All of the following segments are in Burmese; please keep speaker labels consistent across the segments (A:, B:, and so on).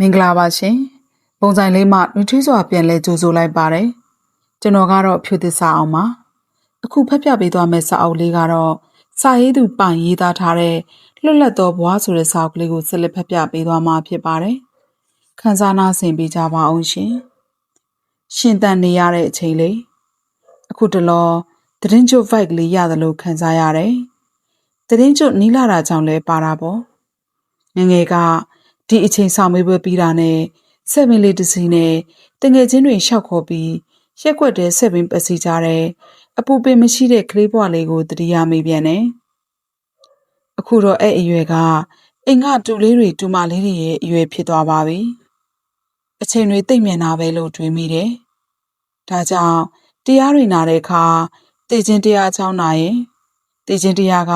A: မင်္ဂလာပါရှင်ပုံစံလေးမှနှွေးထွေးစွာပြန်လဲကြိုဆိုလိုက်ပါတယ်ကျွန်တော်ကတော့ဖြူသစ္စာအောင်ပါအခုဖတ်ပြပေးသွားမယ့်စာအုပ်လေးကတော့စာရေးသူပိုင်ရေးသားထားတဲ့လွတ်လပ်သောဘဝဆိုတဲ့စာအုပ်ကလေးကိုဆက်လက်ဖတ်ပြပေးသွားမှာဖြစ်ပါတယ်ခန်းစားနာဆင်ပေးကြပါအောင်ရှင်ရှင်တန်နေရတဲ့အချိန်လေးအခုတလောသတင်းကျွတ် vibe လေးရတယ်လို့ခံစားရတယ်သတင်းကျွတ်နီးလာတာကြောင့်လဲပါတာပေါ့ငငယ်က ဒီအချိန်ဆောင်မေးပွဲပြီးတာနဲ့ဆက်မင်းလေးတစ်စီးနဲ့တငယ်ချင်းတွေရှောက်ခေါ်ပြီးရက်ွက်တဲ့ဆက်ပင်းပစီကြတဲ့အပူပင်မရှိတဲ့ကလေးဘွားလေးကိုတတိယမေးပြန်တယ်။အခုတော့အဲ့အရွယ်ကအိမ်ကတူလေးတွေတူမလေးတွေရဲ့အရွယ်ဖြစ်သွားပါပြီ။အချိန်တွေတိတ်မြန်တာပဲလို့တွေးမိတယ်။ဒါကြောင့်တရားတွေနာတဲ့အခါတည်ခြင်းတရားအကြောင်းနာရင်တည်ခြင်းတရားက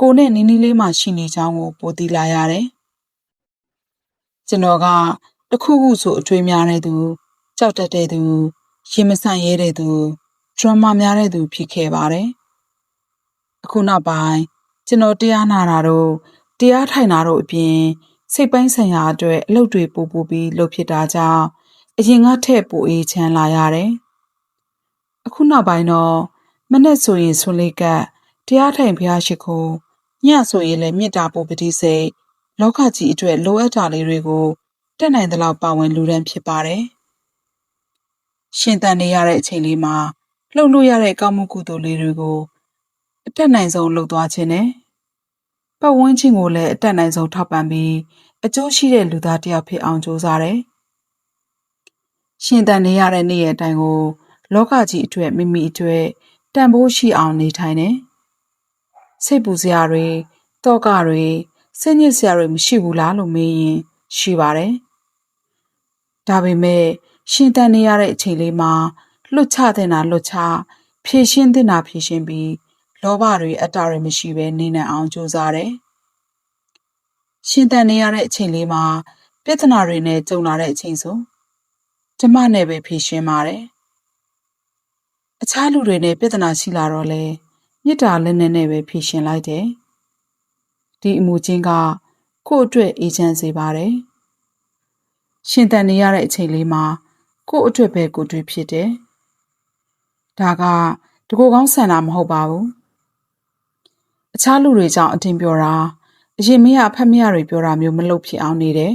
A: ကိုယ်နဲ့နီးနီးလေးမှရှိနေကြောင်းကိုပိုသိလာရတယ်။ ကျွန်တော်ကတခုခုဆိုအထွေးများတဲ့သူကြောက်တတ်တဲ့သူရင်မဆန့်ရဲတဲ့သူဒရမာများတဲ့သူဖြစ်ခဲ့ပါတယ်အခုနောက်ပိုင်းကျွန်တော်တရားနာတာတော့တရားထိုင်တာတော့အပြင်စိတ်ပိုင်းဆိုင်ရာအတွက်အလုပ်တွေပို့ပို့ပြီးလုပ်ဖြစ်တာကြောင့်အရင်ကထက်ပိုအေးချမ်းလာရတယ်အခုနောက်ပိုင်းတော့မနဲ့ဆိုရင်ဆွလေးကတရားထိုင်ဘုရားရှိခိုးညဆိုရင်လည်းမေတ္တာပို့ပတိစိတ် လောကကြီးအတွက်လိုအပ်တာလေးတွေကိုတက်နိုင်သလောက်ပါဝင်လူဒန်းဖြစ်ပါတယ်။ရှင်သန်နေရတဲ့အချိန်လေးမှာလှုပ်လို့ရတဲ့ကောင်းမှုကုသိုလ်လေးတွေကိုအတက်နိုင်ဆုံးလှုပ်သွားခြင်းနဲ့ပတ်ဝန်းကျင်ကိုလည်းအတက်နိုင်ဆုံးထောက်ပံ့ပြီးအကျိုးရှိတဲ့လူသားတစ်ယောက်ဖြစ်အောင်ကြိုးစားတယ်။ရှင်သန်နေရတဲ့နေ့ရက်တိုင်းကို လောကကြီးအတွက်မိမိအတွက်တန်ဖိုးရှိအောင်နေထိုင်တယ်။စိတ်ပူစရာတွေတောကတွေ စိတ်ညစ်စရာတွေမရှိဘူးလားလို့မေးရင်ရှိပါတယ်။ဒါပေမဲ့ရှင်တန်နေရတဲ့အချိန်လေးမှာလွတ်ချတဲ့နာလွတ်ချဖြည့်ရှင်းတဲ့နာဖြည့်ရှင်းပြီးလောဘတွေအတ္တတွေမရှိဘဲနေနိုင်အောင်ကြိုးစားတယ်။ရှင်တန်နေရတဲ့အချိန်လေးမှာပြဿနာတွေနဲ့ကြုံလာတဲ့အချိန်ဆိုဓမ္မနဲ့ပဲဖြည့်ရှင်းပါတယ်။အခြားလူတွေနဲ့ပြဿနာရှိလာတော့လေမေတ္တာလက်နဲ့နဲ့ပဲဖြည့်ရှင်းလိုက်တယ်။ ဒီအမှုချင်းကကိုယ့်အတွက်အေးချမ်းစေပါတယ်။ရှင်တန်နေရတဲ့အချိန်လေးမှာကိုယ့်အတွက်ပဲကိုယ်တွေ့ဖြစ်တယ်။ဒါကတကူကောင်းဆန္ဒမဟုတ်ပါဘူး။အခြားလူတွေကြောင့်အထင်ပြောတာအရင်မရအဖက်မရတွေပြောတာမျိုးမလုပ်ဖြစ်အောင်နေတယ်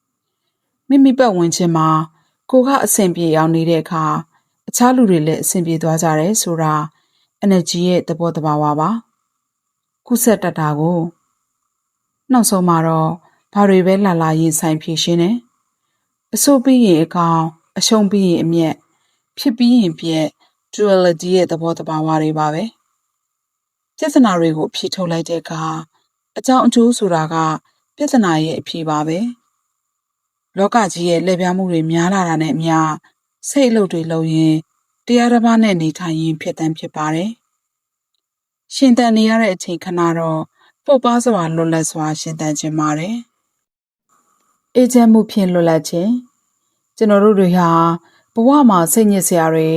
A: ။မိမိပတ်ဝန်းကျင်မှာကိုကအဆင်ပြေအောင်နေတဲ့အခါအခြားလူတွေလည်းအဆင်ပြေသွားကြတယ်ဆိုတာ energy ရဲ့သဘောတဘာဝပါ။ ကုဆက်တတ်တာကိုနောက်ဆုံးမှာတော့ဘာတွေပဲလာလာရင်ဆိုင်ဖြည့်ရှင်းတယ်အဆိုးပြီးရင်အကောင်အရှုံးပြီးရင်အမျက်ဖြစ်ပြီးရင်ပြက် duality ရဲ့သဘောတဘာဝတွေပါပဲပြဿနာတွေကိုဖြေထုတ်လိုက်တဲ့အခါအကြောင်းအကျိုးဆိုတာက ပြဿနာရဲ့အဖြေပါပဲလောကကြီးရဲ့လက်ပြမှုတွေများလာတာနဲ့အမျှစိတ်အလုပ်တွေလုပ်ရင်တရားတစ်ပါးနဲ့နေထိုင်ရင်ဖြစ်တမ်းဖြစ်ပါတယ် ရှင်တန်နေရတဲ့အချိန်ခဏတော့ပုတ်ပါစွာလွတ်လပ်စွာ ရှင်သန်ခြင်းပါတယ်။အေဂျင့်မှုဖြင့်လွတ်လပ်ခြင်းကျွန်တော်တို့တွေဟာဘဝမှာစိတ်ညစ်စရာတွေ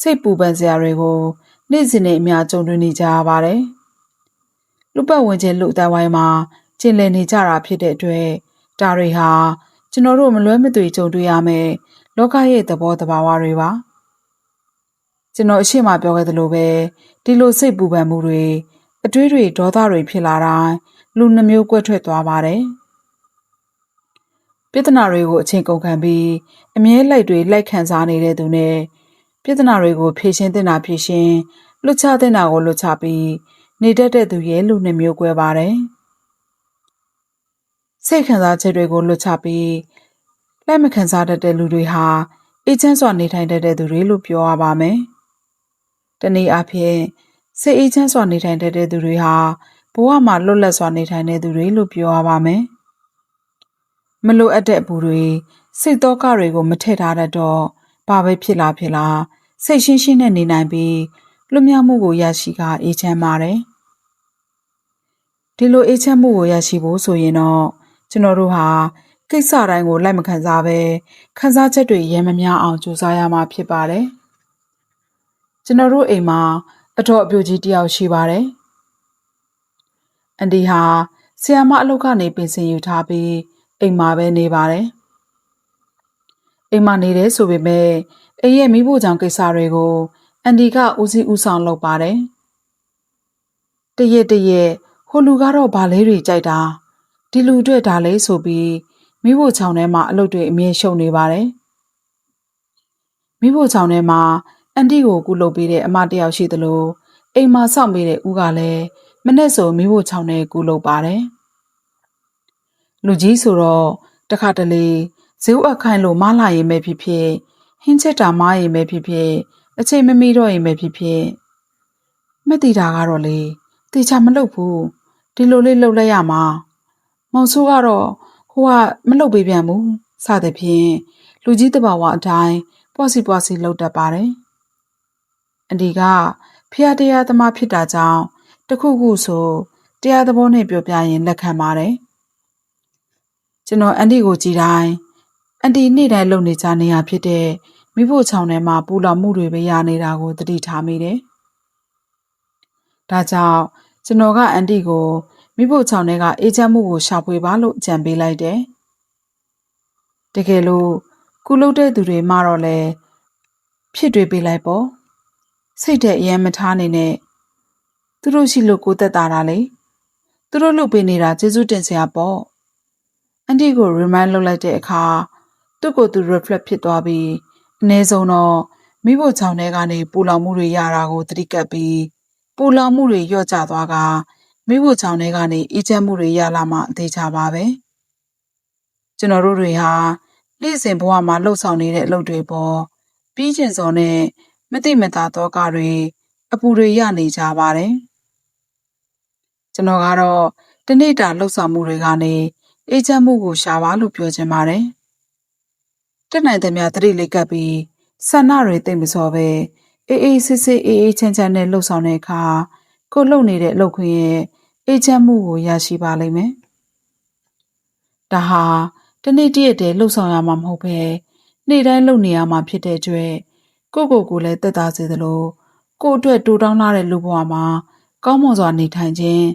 A: စိတ်ပူပန်စရာတွေကိုနေ့စဉ်နဲ့အများကြုံတွေ့နေကြရပါတယ်။လူပတ်ဝင်ခြင်းလူအတိုင်းဝိုင်းမှာကျင်လည်နေကြတာဖြစ်တဲ့အတွက်ဒါတွေဟာကျွန်တော်တို့မလွဲမသွေကြုံတွေ့ရမယ့်လောကရဲ့သဘောတဘာဝတွေပါ။ ကျွန်တော်အရှိမပြောခဲ့သလိုပဲဒီလိုစိတ်ပူပန်မှုတွေအတွေးတွေဒေါသတွေဖြစ်လာတိုင်းလူနှမျိုးကွက်ထွက်သွားပါတယ်ပြဿနာတွေကိုအချိန်ကုန်ခံပြီးအမြဲလိုက်တွေလိုက်ခံစားနေတဲ့သူနဲ့ပြဿနာတွေကိုဖြေရှင်းတင်တာဖြေရှင်းလွတ်ချတင်တာကိုလွတ်ချပြီးနေတတ်တဲ့သူရဲ့လူနှမျိုးကွဲပါတယ်စိတ်ခံစားချက်တွေကိုလွတ်ချပြီးလက်မခံစားတတ်တဲ့လူတွေဟာအေးချမ်းစွာနေထိုင်တတ်တဲ့သူတွေလို့ပြောရပါမယ်။ တနည်းအားဖြင့်စိတ်အေးချမ်းစွာနေထိုင်တတ်တဲ့သူတွေဟာဘဝမှာလွတ်လပ်စွာနေထိုင်တဲ့သူတွေလို့ပြောရပါမယ်။မလိုအပ်တဲ့အပူတွေစိတ်တော့ကတွေကိုမထည့်ထားတတ်တော့ဘာပဲဖြစ်လာဖြစ်လာစိတ်ရှင်းရှင်းနဲ့နေနိုင်ပြီးလွတ်မြောက်မှုကိုရရှိကအေးချမ်းပါတယ်။ဒီလိုအေးချမ်းမှုကိုရရှိဖို့ဆိုရင်တော့ကျွန်တော်တို့ဟာကိစ္စတိုင်းကိုလိုက်မခံစားပဲခံစားချက်တွေရဲမများအောင်ကြိုးစားရမှာဖြစ်ပါတယ်။ ကျွန်တော်တို့အိမ်မှာအတော်အပြိုကြီးတယောက်ရှိပါတယ်။အန်ဒီဟာဆီယာမအလုပ်ကနေပင်စင်ယူထားပြီးအိမ်မှာပဲနေပါတယ်အိမ်မှာနေတယ်ဆိုပေမဲ့အိမ်ရဲ့မိဖို့ကြောင့်ကိစ္စတွေကိုအန်ဒီကဦးစီးဦးဆောင်လုပ်ပါတယ်တရက်တရက်ဟိုလူကတော့ဗာလေးတွေကြိုက်တာဒီလူအတွက်ဒါလေးဆိုပြီးမိဖို့ချောင်းထဲမှာအလုပ်တွေအမြဲရှုပ်နေပါတယ်မိဖို့ချောင်းထဲမှာ အန်တီကိုကုလုပ်ပေးတဲ့အမတယောက်ရှိသလိုအိမ်မှာစောင့်ပေးတဲ့ဦးကလည်းမနဲ့ဆိုမိဖို့ချောင်းထဲကုလုပ်ပါတယ်လူကြီးဆိုတော့တခါတလေဇေဝအခိုင်လို့မလာရင်ပဲဖြစ်ဖြစ်ဟင်းချက်တာမရင်ပဲဖြစ်ဖြစ်အချိန်မမီတော့ရင်ပဲဖြစ်ဖြစ်မက်တီတာကတော့လေတေချာမလုပ်ဘူးဒီလိုလေးလှုပ်လိုက်ရမှာမောင်ဆိုးကတော့ဟိုကမလှုပ်ပေးပြန်ဘူးစသဖြင့်လူကြီးတဘာဝအတိုင်းပွားစီပွားစီလှုပ်တတ်ပါတယ် အန်ဒီကဖျားတရားသမားဖြစ်တာကြောင့်တခုခုဆိုတရားသဘောနဲ့ပြောပြရင်လက်ခံပါတယ်ကျွန်တော်အန်ဒီကိုကြည်တိုင်းအန်ဒီနေ့တိုင်းလုံနေကြနေရဖြစ်တဲ့မိဖို့ချောင်းထဲမှာပူလောင်မှုတွေပဲရနေတာကိုသတိထားမိတယ်။ဒါကြောင့်ကျွန်တော်ကအန်တီကိုမိဖို့ချောင်းထဲကအေးချမ်းမှုကိုရှာဖွေပါလို့အကြံပေးလိုက်တယ်။တကယ်လို့ကုလုပ်တဲ့သူတွေမှတော့လေဖြစ်တွေပေးလိုက်ပေါ့။ စိတ်တဲ့အယမ်းမထားနေနဲ့သူတို့ရှိလို့ကိုသက်တာတာလေ။သူတို့လုပ်ပေးနေတာကျေးဇူးတင်စရာပေါ့။အန်တီကို remind လုပ်လိုက်တဲ့အခါသူ့ကိုယ်သူ reflect ဖြစ်သွားပြီးအနည်းဆုံးတော့မိဖို့ချောင်းထဲကနေပူလောင်မှုတွေရတာကိုသတိကပ်ပြီးပူလောင်မှုတွေလျော့ကျသွားကမိဖို့ချောင်းထဲကနေအေးချမ်းမှုတွေရလာမှအသေးချပါပဲကျွန်တော်တို့တွေဟာနေ့စဉ်ဘဝမှာလှုပ်ဆောင်နေတဲ့အလုပ်တွေပေါ်ပြီးကျင်စော်နဲ့ မတိမတာတော့ကတွေအပူတွေရနေကြပါတယ်ကျွန်တော်ကတော့တနေ့တာလှုပ်ဆောင်မှုတွေကနေအေးချမ်းမှုကိုရှာပါလို့ပြောချင်ပါတယ်တက်နိုင်သမျှသတိလေးကပ်ပြီးဆန္ဒတွေသိမ့်မစော်ပဲအေးအေးဆေးဆေးအေးအေးချမ်းချမ်းနဲ့လှုပ်ဆောင်တဲ့အခါကိုလှုပ်နေတဲ့အလုပ်ခွင်ရဲ့အေးချမ်းမှုကိုရရှိပါလိမ့်မယ်။ဒါဟာတနေ့တည်းတည်းလှုပ်ဆောင်ရမှာမဟုတ်ပဲနေ့တိုင်းလုပ်နေရမှာဖြစ်တဲ့အတွက် ကိုကိုကိုလည်းတက်တာစေသလိုကိုအတွက်တူတောင်းလာတဲ့လူဘဝမှာကောင်းမွန်စွာနေထိုင်ခြင်း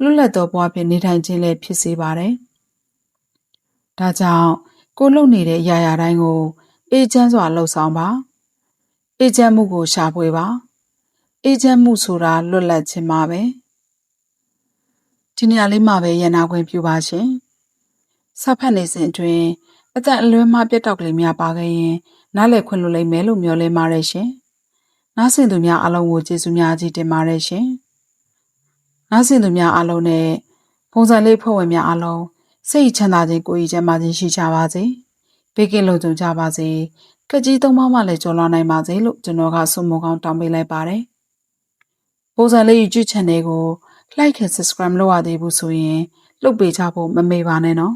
A: လွတ်လပ်သောဘဝဖြင့်နေထိုင်ခြင်းလည်းဖြစ်စေပါတယ်။ဒါကြောင့်ကိုလှုပ်နေတဲ့အရာရာတိုင်းကိုအေးချမ်းစွာလှုပ်ဆောင်ပါအေးချမ်းမှုကိုရှာဖွေပါအေးချမ်းမှုဆိုတာလွတ်လပ်ခြင်းပါပဲဒီနေရာလေးမှာပဲရန်နာခွင့်ပြုပါရှင် ဆက်ဖက်နေစဉ်အတွင်းအသက်အလွဲမှပြတ်တောက်ကလေးများပါခဲ့ရင်နားလည်ခွင့်လွှတ်လိမ့်မယ်လို့မျှော်လင့်ပါတယ်ရှင်နားဆင်သူများအားလုံးကိုကျေးဇူးများကြီးတင်ပါတယ်ရှင်နားဆင်သူများအားလုံးနဲ့ပုံစံလေးဖွဲ့ဝင်များအားလုံးစိတ်ချမ်းသာခြင်းကိုယ်ရည်ချမ်းသာခြင်းရှိကြပါစေဘေးကင်းလုံခြုံကြပါစေကကြီးသုံးပါးမှလည်းကြော်လွှားနိုင်ပါစေလို့ကျွန်တော်ကဆုမကောင်းတောင်းပေးလိုက်ပါတယ်ပုံစံလေး YouTube channel ကို like and subscribe လုပ်ရသေးဘူးဆိုရင်လုပ်ပေးကြဖို့မမေ့ပါနဲ့နော်